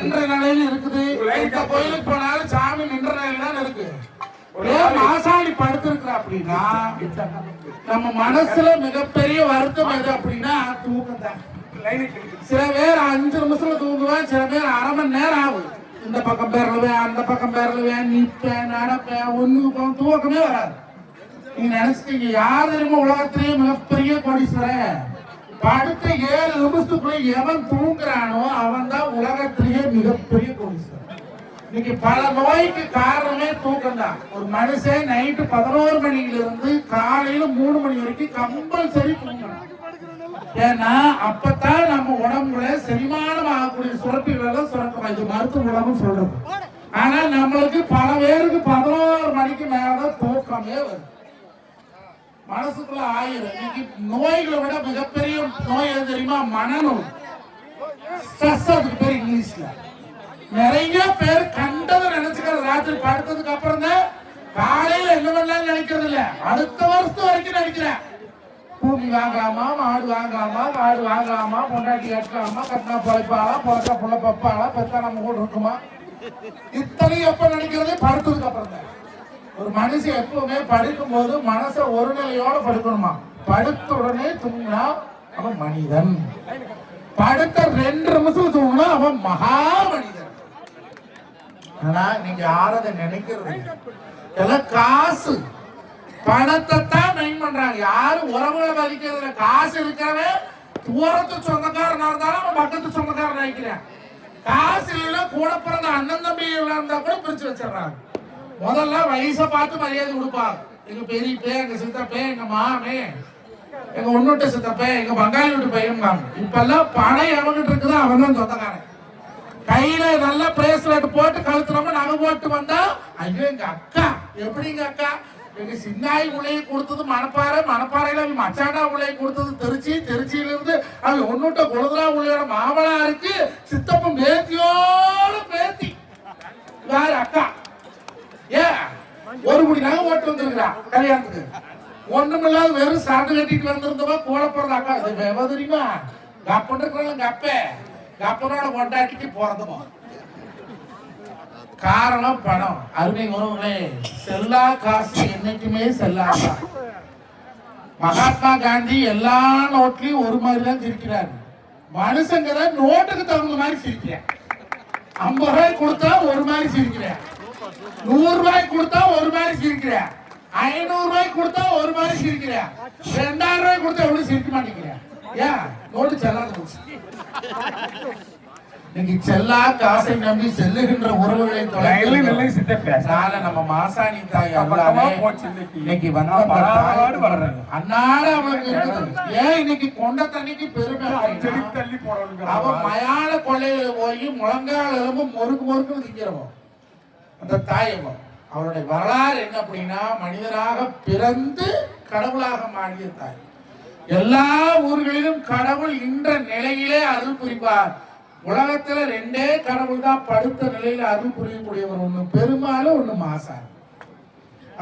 நின்ற நிலையில இருக்குது. எந்த கோயிலுக்கு போனாலும் சாமி நின்ற நிலையில தான் இருக்கு. ஏன் மாசாணி படுத்திருக்கிற அப்படின்னா நம்ம மனசுல மிகப்பெரிய வருத்தம் எது அப்படின்னா தூக்கம் தான் சில பேர் அஞ்சு நிமிஷத்துல தூங்குவேன் சில பேர் அரை மணி நேரம் ஆகும். இந்த பக்கம் பேரலுவேன் அந்த பக்கம் பேரலுவேன் நிப்பேன் நடப்பேன் ஒண்ணு தூக்கமே வராது. நீங்க நினைச்சிட்டீங்க யார் தெரியுமா உலகத்திலேயே மிகப்பெரிய கோடீஸ்வரன் படுத்த ஏழு நிமிஷத்துக்குள்ள எவன் தூங்குறானோ அவன் தான் உலகத்திலேயே மிகப்பெரிய கோடீஸ்வரன் இன்னைக்கு பல நோய்க்கு காரணமே தூக்கம் தான் ஒரு மனுஷன் நைட்டு பதினோரு மணில இருந்து காலையில மூணு மணி வரைக்கும் கம்பல்சரி தூங்கணும். ஏன்னா அப்பதான் நம்ம உடம்புல செரிமானம் ஆகக்கூடிய சுரப்பிகள் எல்லாம் சுரக்கும். இது மருத்துவ உலகம் சொல்றது. ஆனா நம்மளுக்கு பல பேருக்கு பதினோரு மணிக்கு மேலதான் தூக்கமே வருது. மனசுக்குள்ள ஆயிரம். இன்னைக்கு நோய்களை விட மிகப்பெரிய நோய் எது தெரியுமா? மனநோய். ஸ்ட்ரெஸ் அதுக்கு பேர் இங்கிலீஷ்ல நிறைய பேர் கண்டதை நினைச்சுக்கிறது ராத்திரி படுத்ததுக்கு அப்புறம் தான் காலையில என்ன பண்ணலாம் நினைக்கிறது இல்ல. அடுத்த வருஷத்து வரைக்கும் நினைக்கிறேன். பூமி வாங்காமா மாடு வாங்காமா மாடு வாங்காமா பொண்டாட்டி கட்டலாமா? கட்டினா பொழைப்பாளா? பொழைச்சா புள்ள பப்பாளா? பெத்தா நம்ம கூட இருக்குமா? இத்தனையும் எப்ப நினைக்கிறது? படுத்ததுக்கு அப்புறம் தான். ஒரு மனுஷன் எப்பவுமே படுக்கும் போது மனசை ஒரு நிலையோட படுக்கணுமா? படுத்த உடனே தூங்கினா அவன் மனிதன். படுத்த ரெண்டு நிமிஷம் தூங்கினா அவன் மகா மனிதன். ஆனா நீங்க யாரும் அதை நினைக்கிறது எல்லாம் காசு. பணத்தை தான் மெயின் பண்றாங்க. யாரும் உறவுகளை மதிக்கிறது காசு இருக்கிறவன் தூரத்து சொந்தக்காரனா இருந்தாலும் அவன் பக்கத்து சொந்தக்காரன் நினைக்கிறேன் காசு இல்லைன்னா கூட பிறந்த அண்ணன் தம்பி இருந்தா கூட பிரிச்சு வச்சிடுறாங்க. முதல்ல வயசை பார்த்து மரியாதை கொடுப்பாங்க எங்க பெரியப்பே எங்க சித்தப்பே எங்க மாமே எங்க ஒன்னுட்டு சித்தப்பே எங்க பங்காளி வீட்டு பையன் இப்பெல்லாம் பணம் எவங்கிட்ட இருக்குதோ அவன் தான் சொந்தக்காரன். கையில நல்ல பிரேஸ்லெட் போட்டு கழுத்துறோம் நகை போட்டு வந்தா ஐயோ எங்க அக்கா எப்படிங்க அக்கா? எங்க சின்னாய் உலையை கொடுத்தது மணப்பாறை மணப்பாறையில அவங்க மச்சாண்டா உலையை கொடுத்தது திருச்சி திருச்சியில இருந்து அவங்க ஒன்னுட்ட குலதரா உலையோட மாமலா இருக்கு சித்தப்பன் பேத்தியோட பேத்தி யாரு அக்கா ஏன் ஒரு நகை ஓட்டு வந்திருக்கிறா கல்யாணத்துக்கு. ஒண்ணுமில்லாத வெறும் சாட்டு கட்டிட்டு வந்திருந்தவா கோல போறது அக்கா வெவ தெரியுமா? கப்பன் இருக்கிறவங்க கப்ப. கப்பனோட கொண்டாட்டிக்கு பிறந்தமா காரணம் பணம். அருமை உறவுகளே செல்லா காசு என்னைக்குமே செல்லா மகாத்மா காந்தி எல்லா நோட்லயும் ஒரு மாதிரி தான் சிரிக்கிறாரு. மனுஷங்க தான் நோட்டுக்கு தகுந்த மாதிரி சிரிக்கிறேன் ஐம்பது ரூபாய் கொடுத்தா ஒரு மாதிரி சிரிக்கிறேன் நூறு ரூபாய் கொடுத்தா ஒரு மாதிரி ஐநூறு ரூபாய் கொடுத்தா ஒரு மாதிரி சிரிக்கிறேன் ரெண்டாயிரம் ரூபாய் கொடுத்தா எப்படி சிரிக்க மாட்டேங்கிறேன் ஏன்? நோட்டு செல்லாத போச்சு இன்னைக்கு செல்லா காசை நம்பி செல்லுகின்ற உறவுகளை லைன்ல நில்லை தொலைத்து சித்தப்பே. அதனால நம்ம மாசாணி தாய் போச்சு இன்னைக்கு. அன்னாட அவளுக்கு ஏன் இன்னைக்கு கொண்ட தண்ணிக்கு பெருமை தள்ளி அவன் மயான கொள்ளையில போய் முழங்கால் எலும்பு முறுக்கு முறுக்குன்னு திங்கிறவன் அந்த தாயவன் அவருடைய வரலாறு என்ன அப்படின்னா மனிதனாக பிறந்து கடவுளாக மாறியிருந்தார். எல்லா ஊர்களிலும் கடவுள் இன்ற நிலையிலே அருள் புரிவார். உலகத்துல ரெண்டே கடவுள் தான் படுத்த நிலையில அருள் புரியக்கூடியவர் ஒண்ணு பெருமாளும் ஒண்ணு மாசார்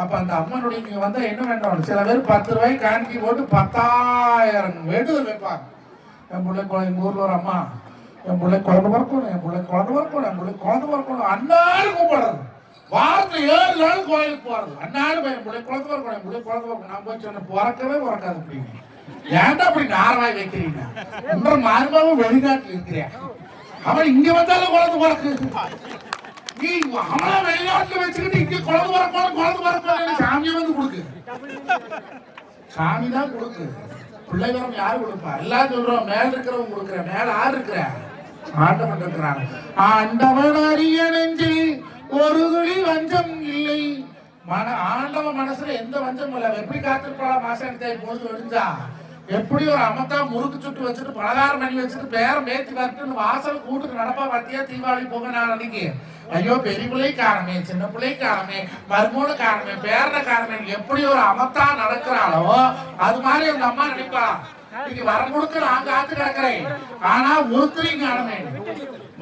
அப்ப அந்த அம்மனுடைய நீங்க வந்தா என்ன வேண்டாம்? சில பேர் பத்து ரூபாய் காணிக்கு போட்டு பத்தாயிரம் வேண்டுதல் வைப்பாங்க. என் பிள்ளை குழந்தை எங்க ஊர்ல ஒரு அம்மா என் பிள்ளை குழந்தை பிறக்கணும் என் பிள்ளை குழந்தை பிறக்கணும் என் பிள்ளை குழந்தை பிறக்கணும் அன்னாடு கூப்பிடுறது. வாரத்துல ஏழு நாள் கோயிலுக்கு போறது. அன்னாடு பையன் பிள்ளை குழந்தை பிறக்கணும் பிள்ளை குழந்தை நான் போய் சொன்ன பிறக்கவே பிறக்காது அப்படிங்க ஏன்டா அப்படி நார்வாய் வைக்கிறீங்க என்ற மார்பாவும் வெளிநாட்டில் இருக்கிறேன். அவன் இங்க வந்தாலும் குழந்தை பிறக்கு. நீ அவனா வெளிநாட்டுல வச்சுக்கிட்டு இங்க குழந்தை பிறக்கணும் குழந்தை பிறக்கணும் சாமியை வந்து கொடுக்கு. சாமி தான் கொடுக்கு. பிள்ளைகளும் யாரு கொடுப்பா? எல்லாம் சொல்றோம். மேல இருக்கிறவங்க கொடுக்குற மேல ஆறு இருக்கிற ஆண்டவன் இருக்கிறான். ஆண்டவன் அறிய நெஞ்சில் ஒரு துளி வஞ்சம் இல்லை. மன ஆண்டவ மனசுல எந்த வஞ்சமும் இல்லை. எப்படி காத்திருப்பாளா? மாசத்தை பொழுது விழுந்தா எப்படி ஒரு அமத்தா முறுக்கு சுட்டு வச்சுட்டு பலகாரம் பண்ணி வச்சுட்டு பேரம் பேத்தி வரட்டுன்னு வாசல் கூட்டுக்கு நடப்பா பார்த்தியா தீபாவளி போக நான் அன்னைக்கு. ஐயோ பெரிய பிள்ளை சின்ன பிள்ளை காரமே மருமூணு காரணமே பேரன காரணம் எப்படி ஒரு அமத்தா நடக்கிறாளோ அது மாதிரி அந்த அம்மா நினைப்பா. இன்னைக்கு வரம் கொடுக்க நான் காத்து கிடக்குறேன். ஆனா ஒருத்தரையும் காணமே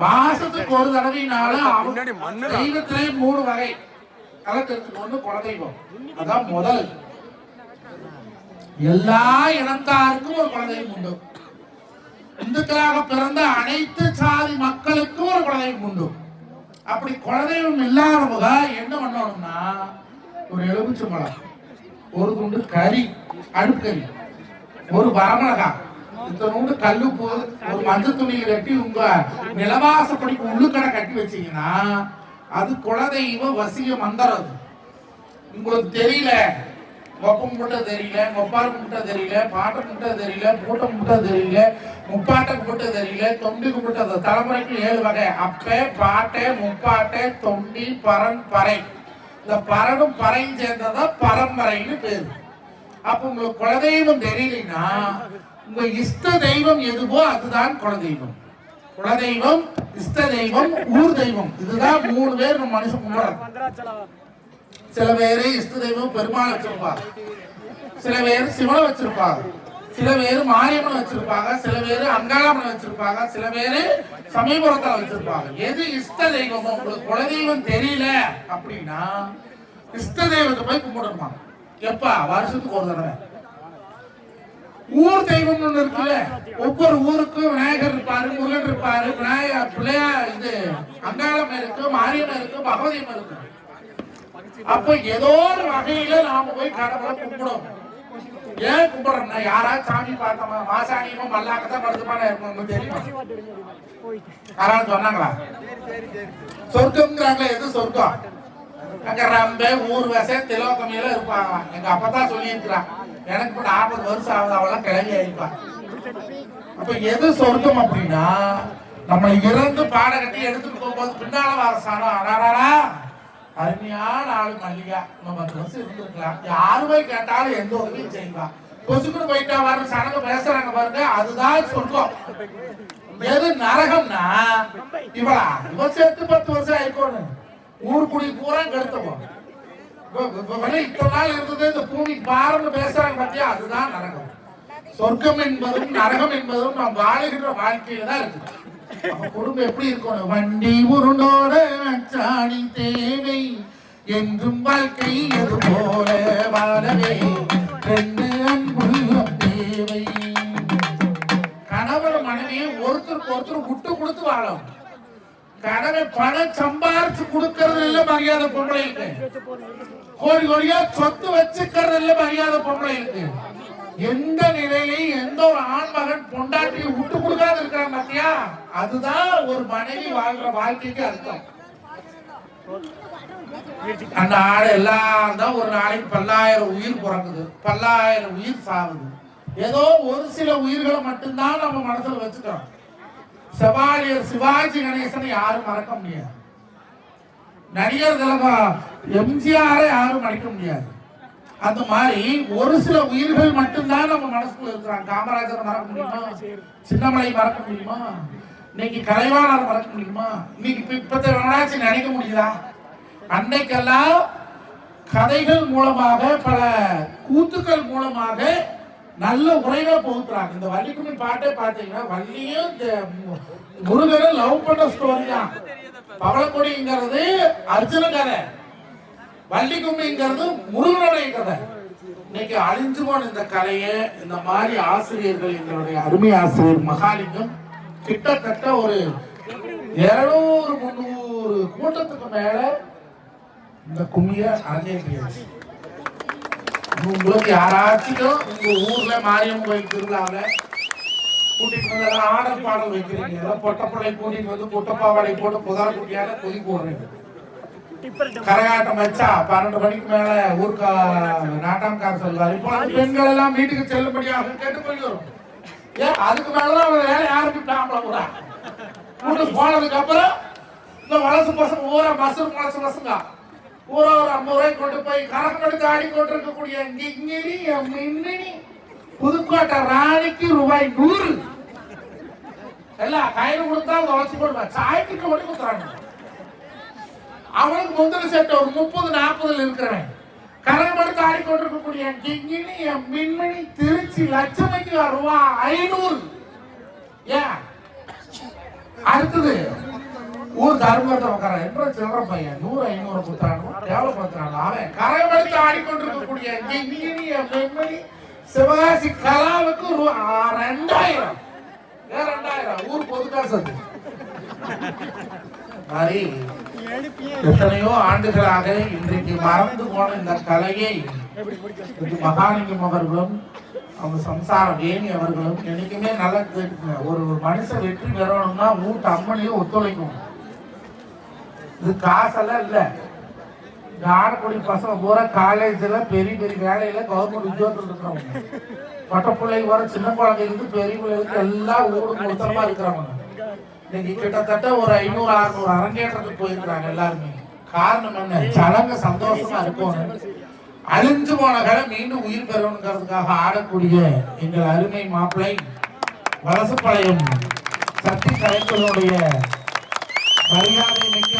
மாசத்துக்கு ஒரு தடவைனாலும் அவங்க தெய்வத்திலே மூணு வகை. தெரிஞ்சுக்கணும் ஒண்ணு குலதெய்வம். அதான் முதல். எல்லா இனத்தாருக்கும் ஒரு குலதெய்வம் உண்டு. இந்துக்களாக பிறந்த அனைத்து சாதி மக்களுக்கும் ஒரு குலதெய்வம் உண்டு. அப்படி குலதெய்வம் இல்லாதவங்க என்ன பண்ணணும்னா ஒரு எலுமிச்சை மலம் ஒரு துண்டு கறி அடுக்கறி ஒரு வரமிளகா. இத்தனோண்டு கல்லுப்பு ஒரு மஞ்சள் துணியை கட்டி உங்க நிலவாசப்படிக்கு உள்ளுக்கடை கட்டி வச்சீங்கன்னா அது குலதெய்வ வசிய மந்திரம் அது. உங்களுக்கு தெரியல. ஒப்பம் முட்டை தெரியல மொப்பாருக்கு முட்டை தெரியல பாட்டம் முட்டை தெரியல பூட்டம் முட்டை தெரியல முப்பாட்டம் முட்டை தெரியல தொண்டிக்கு முட்டை தலைமுறைக்கு ஏழு வகை. அப்பே பாட்டை முப்பாட்டை தொண்டி பரன் பறை. இந்த பரனும் பறையும் சேர்ந்ததான் பரம்பரைன்னு பேரு. அப்ப உங்களுக்கு குலதெய்வம் தெரியலனா உங்க இஷ்ட தெய்வம் எதுவோ அதுதான் குலதெய்வம். குலதெய்வம் இஷ்ட தெய்வம் ஊர் தெய்வம். இதுதான் மூணு பேர் நம்ம மனுஷன் கும்பிடுறோம் சில பேரு இஷ்ட தெய்வம் பெருமாள் வச்சிருப்பாங்க. சில பேர் சிவனை வச்சிருப்பாங்க. சில பேர் மாரியம்மன் வச்சிருப்பாங்க. சில பேர் அங்காளம்மன் வச்சிருப்பாங்க. சில பேர் சமயபுரத்தில் வச்சிருப்பாங்க. எது இஷ்ட தெய்வமோ உங்களுக்கு குலதெய்வம் தெரியல அப்படின்னா இஷ்ட தெய்வத்தை போய் கும்பிடணுமா எப்பா வருஷத்துக்கு ஒரு தடவை. ஊர் தெய்வம் ஒண்ணு இருக்குல்ல ஒவ்வொரு ஊருக்கும் விநாயகர் இருப்பாரு முருகன் இருப்பாரு விநாயகர் பிள்ளையா இது அங்காளம் இருக்கு மாரியம்மன் இருக்கு பகவதியம்மன் இருக்கு அப்ப ஏதோ ஒரு வகையில நாம போய் கடவுளை கும்பிடுவோம். ஏன் கும்பிடுறோம்னா யாராவது சாமி பார்த்தோமா மாசாணியமோ மல்லாக்கத்தான் படுத்துமான இருக்கணும் தெரியுமா? யாராவது சொன்னாங்களா? சொர்க்கம்ங்கிறாங்களே எது சொர்க்கம்? அங்க ரம்பே ஊர்வசை திலோகமையில இருப்பாங்க. எங்க அப்பதான் சொல்லி இருக்கிறான் எனக்கு கூட நாற்பது வருஷம் ஆகுது அவெல்லாம் கிளம்பி ஆயிருப்பா. அப்ப எது சொர்க்கம் அப்படின்னா நம்ம இறந்து பாட கட்டி எடுத்துட்டு போகும்போது பின்னால வர சனம். அடாடா அருமையான ஆளு மல்லிகா. நம்ம பத்து வருஷம் இருந்திருக்கலாம். யாருமே கேட்டாலும் எந்த உதவியும் செய்வா. கொசுக்குன்னு போயிட்டா வர சனங்க பேசுறாங்க பாருங்க அதுதான் சொர்க்கம். எது நரகம்னா இவளா இவ சேர்த்து பத்து வருஷம் ஆயிக்கோன்னு. ஊர் குடி பூரா கெடுத்தவோம் இத்தனை நாள் இருந்தது இந்த பூமிக்கு பாரம்னு பேசுறாங்க பாத்தியா? அதுதான் நரகம். சொர்க்கம் என்பதும் நரகம் என்பதும் நாம் வாழுகின்ற வாழ்க்கையில தான் இருக்கு. குடும்பம் எப்படி இருக்கணும்? வண்டி உருண்டோட அச்சாணி தேவை. என்றும் வாழ்க்கை இது போல வாழவே? ரெண்டு அன்புள்ளம் தேவை. கணவர் மனைவியை ஒருத்தருக்கு ஒருத்தர் விட்டு கொடுத்து வாழும் கடனை பணம் சம்பாரிச்சு கொடுக்கறது இல்ல மரியாதை பொம்பளைக்கு கோடி கோடியா சொத்து வச்சுக்கிறது இல்ல மரியாதை பொம்பளைக்கு எந்த நிலையை எந்த ஒரு ஆண் மகன் பொண்டாட்டியை விட்டு கொடுக்காத இருக்கிறான் பாத்தியா? அதுதான் ஒரு மனைவி வாழ்ற வாழ்க்கைக்கு அர்த்தம். அந்த ஆடு எல்லாம் தான் ஒரு நாளைக்கு பல்லாயிரம் உயிர் பிறக்குது. பல்லாயிரம் உயிர் சாகுது ஏதோ ஒரு சில உயிர்களை மட்டும்தான் நம்ம மனசுல வச்சுக்கிறோம். செவாலியர் சிவாஜி கணேசனை யாரும் மறக்க முடியாது. நடிகர் திலகா எம்ஜிஆரை யாரும் மறக்க முடியாது. அந்த மாதிரி ஒரு சில உயிர்கள் மட்டும்தான் நம்ம மனசுக்குள்ள இருக்கிறாங்க. காமராஜர் மறக்க முடியுமா? சின்னமலை மறக்க முடியுமா? இன்னைக்கு கலைவாணர் மறக்க முடியுமா? இன்னைக்கு இப்ப- இப்பத்த வேணாச்சு நினைக்க முடியுதா? அன்னைக்கெல்லாம் கதைகள் மூலமாக பல கூத்துக்கள் மூலமாக நல்ல உரைகளை புகுத்துறாங்க. இந்த வள்ளிக்குமி பாட்டே பார்த்தீங்கன்னா வள்ளியும் இந்த மு- முருகனும் லவ் பண்ண ஸ்டோரி தான். பவளக்கொடிங்கிறது அர்ஜுன கதை. வள்ளிக்கும்மிங்கிறது முருகனுடைய கதை. இன்னைக்கு அழிஞ்சு போன இந்த கலையை இந்த மாதிரி ஆசிரியர்கள் எங்களுடைய அருமை ஆசிரியர் மகாலிங்கம் கிட்டத்தட்ட ஒரு இருநூறு முந்நூறு கூட்டத்துக்கு மேல இந்த கும்மியை அரங்கேற்றியாச்சு உங்களுக்கு யாராச்சும் உங்க ஊர்ல மாரியம்மன் கோயில் திருவிழாவில கூட்டிட்டு வந்து எல்லாம் ஆடல் பாடல் வைக்கிறீங்க. ஏதோ பொட்டப்படை கூட்டிட்டு வந்து பொட்டப்பாவாடை போட்டு புதார் குட்டியால கொதி போடுறீங்க. கரகாட்டம் வச்சா பன்னெண்டு மணிக்கு மேல ஊருக்கா நாட்டாம்கார சொல்லுவார். இப்போ பெண்கள் எல்லாம் வீட்டுக்கு செல்லும்படியாக போயிடும் ஏன் அதுக்கு மேலதான் அவங்க வேலை ஆரம்பிட்டாங்களா கூட கூட்டு போனதுக்கு அப்புறம் இந்த வலசு பசங்க ஊரா பஸ் வலசு பசங்க ஊரா ஒரு ஐம்பது கொண்டு போய் கரகம் எடுத்து ஆடிக்கொண்டு இருக்கக்கூடிய கிங்கிரி மின்னினி புதுக்கோட்டை ராணிக்கு ரூபாய் நூறு. எல்லாம் கையில கொடுத்தா உழைச்சி போடுவேன் சாய்க்கு சாயத்துக்கு மட்டும் கொடுத்துறாங்க அவனுக்கு முந்தின செட் ஒரு முப்பது நாற்பதுல இருக்கிறவன். கரகம் எடுத்து ஆடிக்கொண்டிருக்கக்கூடிய கிங்கினி என் மின்மணி திருச்சி லட்சமைக்கு ரூபா ஐநூறு. ஏன்? அடுத்தது ஊர் தருமத்தை உட்கார என்ற சில்லற பையன். நூறு ஐநூறு குத்துறானோ தேவைப்படுத்துறானோ அவன் கரகம் எடுத்து ஆடிக்கொண்டிருக்கக்கூடிய சிவகாசி கலாவுக்கு ரூ- ஆ, ரெண்டாயிரம். ரெண்டாயிரம்? ஊர் பொது காசு அது. மாதிரி எத்தனையோ ஆண்டுகளாக இன்றைக்கு மறந்து போன இந்த கலையை மகாலிங்கம் அவர்களும் அவங்க சம்சாரம் வேணி அவர்களும் என்னைக்குமே நல்லா ஒரு ஒரு மனுஷன் வெற்றி பெறணும்னா மூட்டு அம்மனையும் ஒத்துழைக்கும் இது காசெல்லாம் இல்லை. இந்த ஆடக்குடி பசங்க பூரா காலேஜில் பெரிய பெரிய வேலையில் கவர்மெண்ட் உத்தியோகத்தில் இருக்கிறவங்க. பட்ட பிள்ளைங்க வர சின்ன குழந்தைங்களுக்கு பெரிய பிள்ளைகளுக்கு எல்லா ஊரும் மொத்தமா இருக்கிறவங்க. இன்னைக்கு கிட்டத்தட்ட ஒரு ஐநூறு அறுநூறு அரங்கேற்றத்துக்கு போயிருக்கிறாங்க எல்லாருமே. காரணம் என்ன? ஜனங்க சந்தோஷமா இருக்கணும் அழிஞ்சு போன மீண்டும் உயிர் பெறணுங்கிறதுக்காக ஆடக்கூடிய எங்கள் அருமை மாப்பிள்ளை வலசுப்பாளையம் சக்தி கலைஞர்களுடைய மரியாதை மிக்க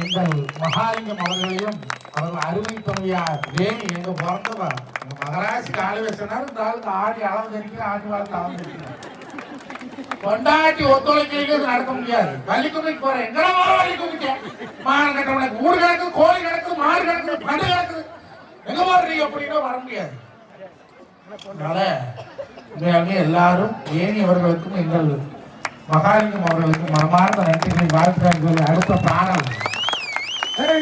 எங்கள் மகாலிங்கம் அவர்களையும் அவர்கள் அருமை துணையார் வேணி எங்க பிறந்தவர். எங்க மகராசி காலி வச்சனாலும் இந்த ஆளுக்கு ஆடி அளவு தெரிவிக்கிற ஆடி வாழ்க்கை அளவு கொண்டாட்டி ஒத்துழைக்கிறது நடக்க முடியாது. வள்ளிக்குமைக்கு போறேன். எங்கடா வர வள்ளிக்குமைக்க மாடு கட்டவனுக்கு ஊடு கிடக்கு கோழி கிடக்கு மாடு கிடக்கு பண்டு கிடக்கு. எங்க போடுறீங்க அப்படின்னா வர முடியாது. அதனால எல்லாரும் ஏனி அவர்களுக்கும் எங்கள் மகாலிங்கம் அவர்களுக்கு மனமார்ந்த நன்றிகளை வாழ்த்துக்கள் அடுத்த பாடல்.